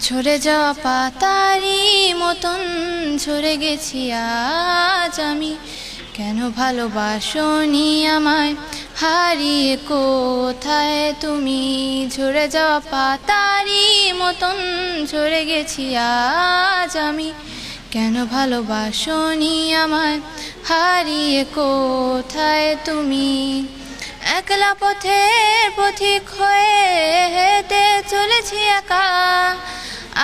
ঝরে যাওয়া পাতারি মতন, ঝরে গেছি আজ আমি। কেন ভালোবাসনি আমায়? হারিয়ে কোথায় তুমি? ঝরে যাওয়া পাতারি মতন, ঝরে গেছি আজ আমি। কেন ভালোবাসনি আমায়? হারিয়ে কোথায় তুমি? একলা পথের পথিক হয়ে হেঁটে চলেছি একা।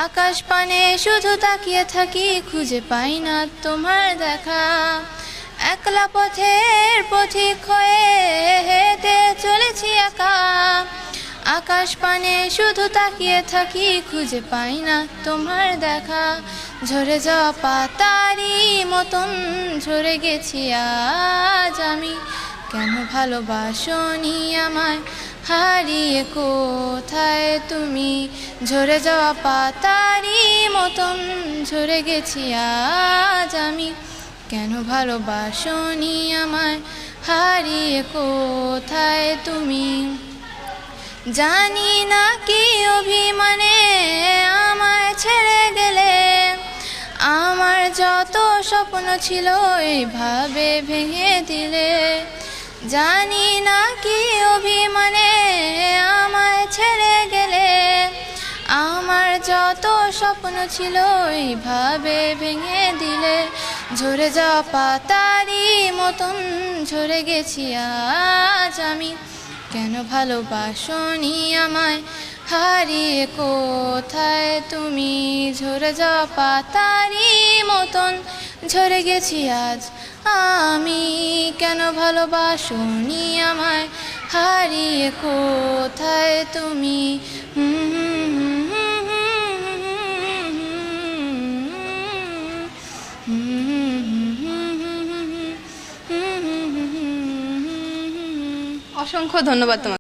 আকাশ পানে শুধু তাকিয়ে থাকি, খুঁজে পাই না তোমার দেখা। একলা পথের পথিক হয়ে হেঁটে চলেছি একা। আকাশ পানে শুধু তাকিয়ে থাকি, খুঁজে পাই না তোমার দেখা। ঝরে যাওয়া পাতারি মতন ঝরে গেছি আজ আমি। কেন ভালোবাসনি আমায়? হারিয়ে কোথায় তুমি? ঝরে যাওয়া পাতারি মতন ঝরে গেছি আজ আমি। কেন ভালোবাসনি আমায়? হারিয়ে কোথায় তুমি? জানি না কি অভিমানে আমায় ছেড়ে গেলে। আমার যত স্বপ্ন ছিল এইভাবে ভেঙে দিলে। জানি না কি অভিমানে আমায় ছেড়ে গেলে। আমার যত স্বপ্ন ছিল এইভাবে ভেঙে দিলে। ঝরে যাওয়া পাতারি মতন ঝরে গেছি আজ আমি। কেন ভালোবাসনি আমায়? হারিয়ে কোথায় তুমি? ঝরে যাওয়া পাতারি মতন ঝরে গেছি আজ আমি কেন ভালোবাসনি আমায়? হারিয়ে কোথায় তুমি? অসংখ্য ধন্যবাদ তোমাকে।